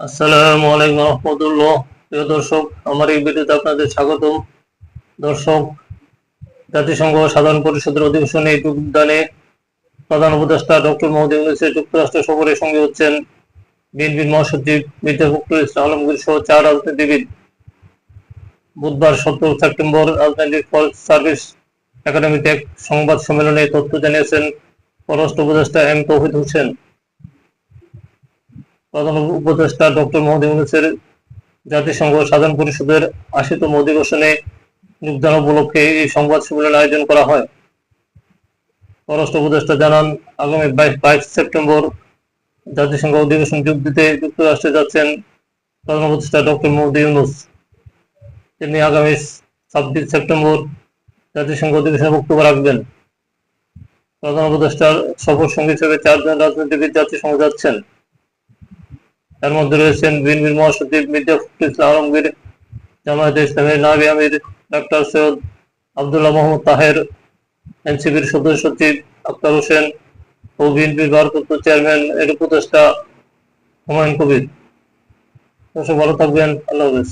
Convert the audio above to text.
আসসালামু আলাইকুম রহমতুল্লাহ। প্রিয় দর্শক, আমার এই ভিডিওতে আপনাদের স্বাগতম। দর্শক, জাতিসংঘ সাধারণ পরিষদের অধিবেশনে যোগদানে প্রধান উপদেষ্টা ডক্টর মোহাম্মদ ইউনুসের যুক্তরাষ্ট্র সফরের সঙ্গে হচ্ছেন বিএনপির মহাসচিব মির্জা ফখরুল ইসলাম আলমগীর সহ চার রাজনীতিবিদ। বুধবার সতেরো সেপ্টেম্বর রাজনৈতিক সার্ভিস একাডেমিতে এক সংবাদ সম্মেলনে তথ্য জানিয়েছেন পররাষ্ট্র উপদেষ্টা এম তৌহিদ হোসেন। প্রধান উপদেষ্টা ডক্টর মোহাম্মদ ইউনুসের জাতিসংঘ সাধারণ পরিষদের আশিতম অধিবেশনে যোগদান উপলক্ষে এই সংবাদ সম্মেলন আয়োজন করা হয়। পররাষ্ট্র উপদেষ্টা জানান, আগামী বাইশ বাইশ সেপ্টেম্বর জাতিসংঘ অধিবেশন যোগ দিতে যুক্তরাষ্ট্রে যাচ্ছেন প্রধান উপদেষ্টা ডক্টর মোহাম্মদ ইউনুস। তিনি আগামী ছাব্বিশ সেপ্টেম্বর জাতিসংঘ অধিবেশনে বক্তব্য রাখবেন। প্রধান উপদেষ্টার সফর সঙ্গী হিসেবে চারজন রাজনীতিবিদ জাতিসংঘ যাচ্ছেন। এর মধ্যে রয়েছেন বিএনপির মহাসচিব মির্জা ফখরুল আলমগীর, জামায়াতে ইসলামের নাবি আমির, ডাক্তার সৈয়দ আবদুল্লাহ মোহাম্মদ তাহের এনসিপির সদস্য সচিব আক্তার হোসেন ও বিএনপির ভারপ্রাপ্ত চেয়ারম্যান এর উপদেষ্টা হুমায়ুন কবির। দর্শক, ভালো থাকবেন। আল্লাহ হাফেজ।